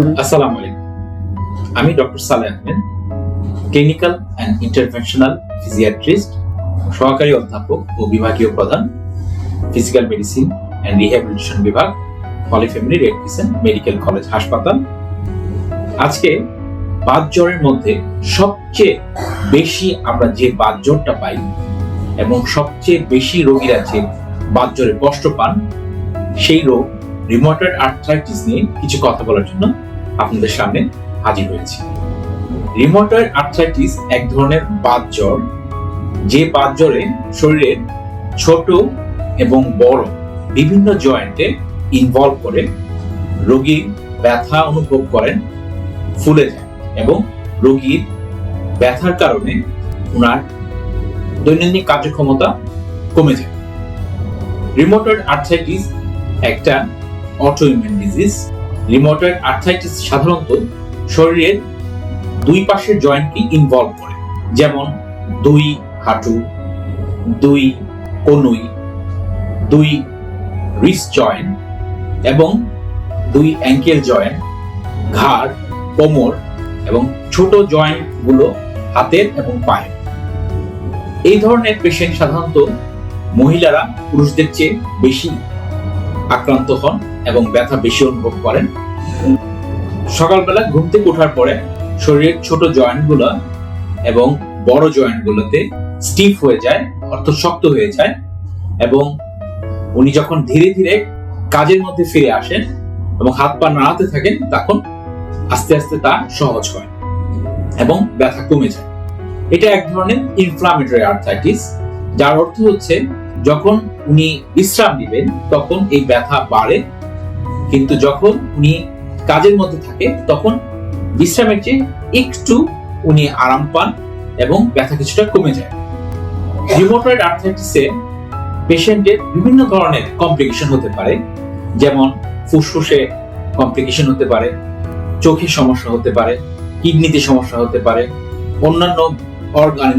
আসসালামু আলাইকুম। আমি doctor Saleh Ahmed, clinical and interventional physiatrist, সহকারী অধ্যাপক ও বিভাগীয় প্রধান, ফিজিক্যাল মেডিসিন অ্যান্ড রিহ্যাবিলিটেশন বিভাগ, holy family red crescent medical college হাসপাতাল। আজকে বাত জ্বরের মধ্যে সবচেয়ে বেশি আমরা যে বাত জ্বরটা পাই এবং সবচেয়ে বেশি রোগীরা যে বাত জ্বরে কষ্ট পান, সেই রোগ রিমোটেড আর্থ্রাইটিস নিয়ে কিছু কথা বলার জন্য আপনাদের সামনে হাজির হয়েছি। রিমোটয়েড আর্থ্রাইটিস এক ধরনের বাত জ্বর, যে বাত জ্বরে শরীরের ছোট এবং বড় বিভিন্ন জয়েন্টে ইনভলভ করে, রোগী ব্যথা অনুভব করেন, ফুলে যায় এবং রোগীর ব্যথার কারণে ওনার দৈনন্দিন কার্যক্ষমতা কমে যায়। রিমোটয়েড আর্থ্রাইটিস একটা অটোইমিউন ডিজিজ রিমোটয়েড আর্থ্রাইটিস সাধারণত শরীরের দুই পাশের জয়েন্টকে ইনভলভ করে। যেমন দুই হাঁটু, দুই কনুই, দুই রিস্ট জয়েন্ট এবং দুই অ্যাঙ্কেল জয়েন্ট ঘাড়, কোমর এবং ছোট জয়েন্টগুলো হাতের এবং পায়ের। এই ধরনের পেশেন্ট সাধারণত মহিলারা পুরুষদের চেয়ে বেশি আক্রান্ত হন এবং ব্যথা বেশি অনুভব করেন। সকালবেলা ঘুম থেকে ওঠার পরে শরীরের ছোট জয়েন্টগুলো এবং বড় জয়েন্টগুলোতে স্টিফ হয়ে যায়, অর্থাৎ শক্ত হয়ে যায় এবং উনি যখন ধীরে ধীরে কাজের মধ্যে ফিরে আসেন এবং হাত পা নাড়াতে থাকেন, তখন আস্তে আস্তে তা সহজ হয় এবং ব্যথা কমে যায়। এটা এক ধরনের ইনফ্লামেটরি আর্থাইটিস যার অর্থ হচ্ছে যখন উনি বিশ্রাম নেবেন, তখন এই ব্যথা বাড়ে। কিন্তু যখন উনি কাজের মধ্যে থাকে, তখন বিশ্রামের চেয়ে একটু উনি আরাম পান এবং ব্যথা কিছুটা কমে যায়। রিমোটয়েড আর্থ্রাইটিসে পেশেন্টের বিভিন্ন ধরনের কমপ্লিকেশন হতে পারে, যেমন ফুসফুসে কমপ্লিকেশন হতে পারে, চোখে সমস্যা হতে পারে, কিডনিতে সমস্যা হতে পারে, অন্যান্য অর্গান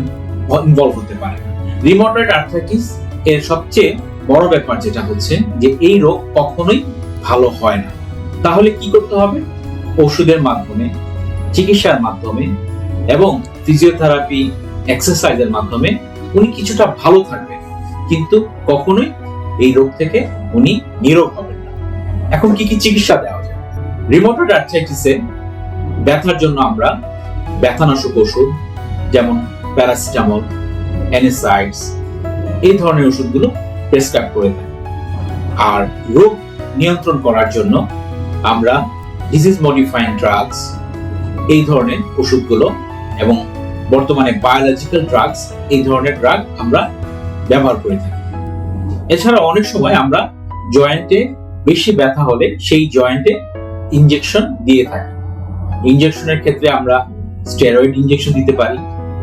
ইনভলভ হতে পারে। রিমোটয়েড আর্থ্রাইটিস এর সবচেয়ে বড় ব্যাপার যেটা হচ্ছে যে এই রোগ কখনোই ভালো হয় না। তাহলে কি করতে হবে? ওষুধের মাধ্যমে, চিকিৎসার মাধ্যমে এবং ফিজিওথেরাপি এক্সারসাইজের মাধ্যমে উনি কিছুটা ভালো থাকবেন। কিন্তু কখনোই এই রোগ থেকে উনি নিরোগ হবেন না। এখন কি কি চিকিৎসা দেওয়া যায়? রিমোটেড আর্থ্রাইটিসে ব্যথার জন্য আমরা ব্যথানাশক ওষুধ, যেমন প্যারাসিটামল অ্যানেসাইডস এই ধরনের ওষুধগুলো প্রেসক্রাইব করে থাকি। আর রোগ নিয়ন্ত্রণ করার জন্য আমরা ডিজিজ মডিফাইং ড্রাগস এই ধরনের ওষুধগুলো এবং বর্তমানে বায়োলজিক্যাল ড্রাগস এই ধরনের ড্রাগ আমরা ব্যবহার করে থাকি। এছাড়া অনেক সময় আমরা জয়েন্টে বেশি ব্যথা হলে সেই জয়েন্টে ইঞ্জেকশন দিয়ে থাকি। ইঞ্জেকশনের ক্ষেত্রে আমরা স্টেরয়েড ইঞ্জেকশন দিতে পারি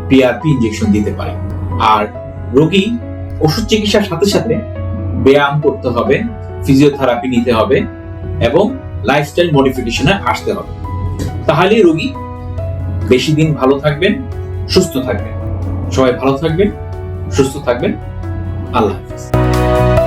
পিআরপি ইঞ্জেকশন দিতে পারি। আর রোগী ওষুধ চিকিৎসার সাথে সাথে ব্যায়াম করতে হবে ফিজিওথেরাপি নিতে হবে এবং লাইফস্টাইল মডিফিকেশনে আসতে হবে। তাহলেই রোগী বেশি দিন ভালো থাকবেন, সুস্থ থাকবেন। সবাই ভালো থাকবেন, সুস্থ থাকবেন। আল্লাহ হাফিজ।